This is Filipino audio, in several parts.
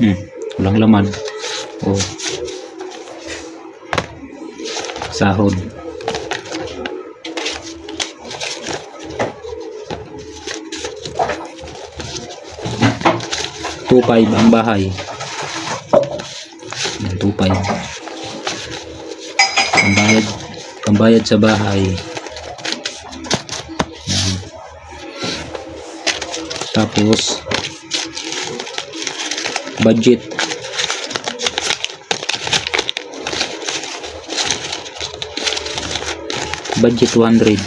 Hmm, walang laman. Oh. Sahod. Five ang bahay. Five. Pambayad, pambayad sa bahay. Tapos, budget. Budget 200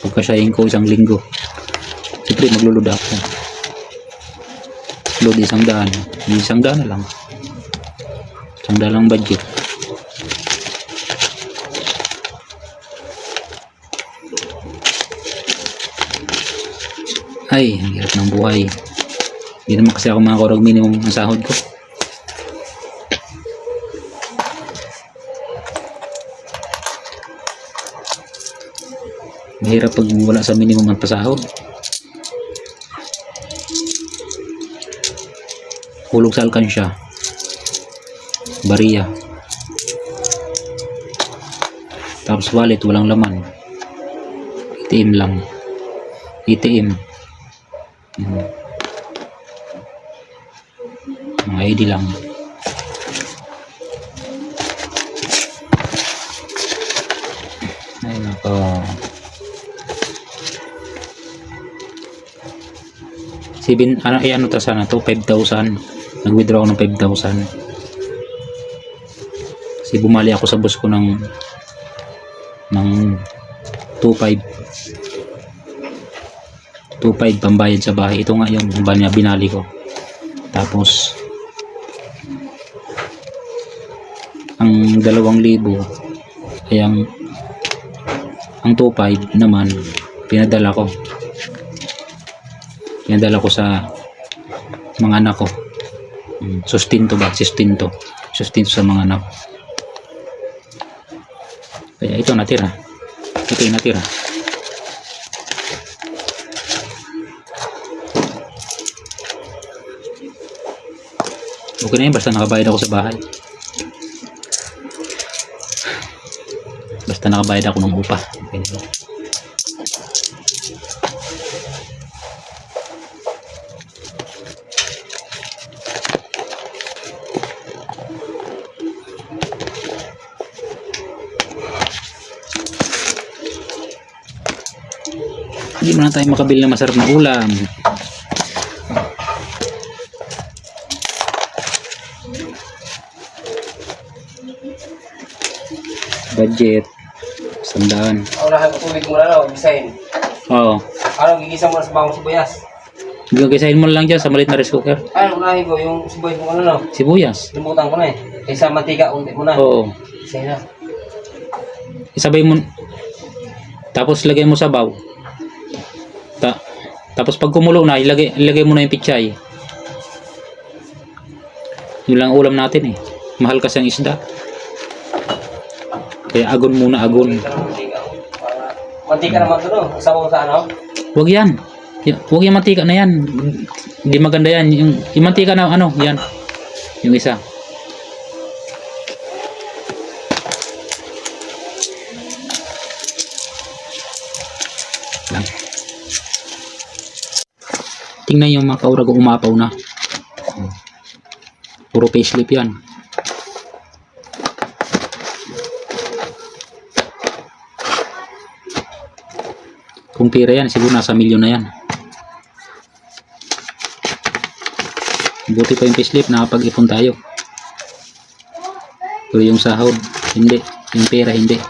pagkasayin ko isang linggo. Siyempre maglulod ako. Load isang daan. Isang daan lang. Isang daan lang budget. Ay ang hirap ng buhay hindi naman kasi ako makakurag minimum ng sahod ko. Mahirap pag wala sa minimum ang pasahod. Hulog sa alkansya. Bariya. Tapos wallet walang laman. ATM lang. ATM Yan. ID lang ay nako Sibin, ano, eh, ano to sana to? 5,000. Nag-withdraw ako ng 5,000. Kasi bumali ako sa boss ko ng ng 2,500. 2,500 pambayad sa bahay. Ito nga yung binali ko. Tapos ang 2,000 ay ang ang 2,500 naman pinadala ko. Pinadala ko sa mga anak ko. Mm, sustinto ba? Sustinto. Sustinto sa mga anak. Kaya ito natira. Ito yung natira. Okay na yun basta nakabayad ako sa bahay basta nakabayad ako ng upa yun Hindi mo na tayo makabili ng masarap na ulam. Budget. Sandaan. Unahan ko tubig muna no, gisahin. Oo. Ano, gigisa muna sa bawang sibuyas. Gagisahin mo lang dyan sa maliit na rice cooker. Ano, unahin ko yung sibuyas mo ano no. Sibuyas. Limutan ko na eh. Kaysa mantika, unti mo na. Oo. Gisahin na. Isabay mo. Tapos lagay mo sa baw. Ta tapos pag kumulo na, ilagay, ilagay mo na yung pichay. Yun lang ang ulam natin eh. Mahal kasi ang isda. Kaya agon muna, agon. Mantika. naman to no. Sabaw sa ano. Huwag yan. Huwag yung mantika na yan. Hindi maganda yan. Yung, yung mantika na ano, yan. Yung isa. Lang. Tingnan yung mga kaurag umapaw na. Puro payslip yan. Kung pira yan, siguro nasa milyon na yan. Buti pa yung payslip, nakapag-ipon tayo. Pero yung sahod, hindi. Yung pera, hindi.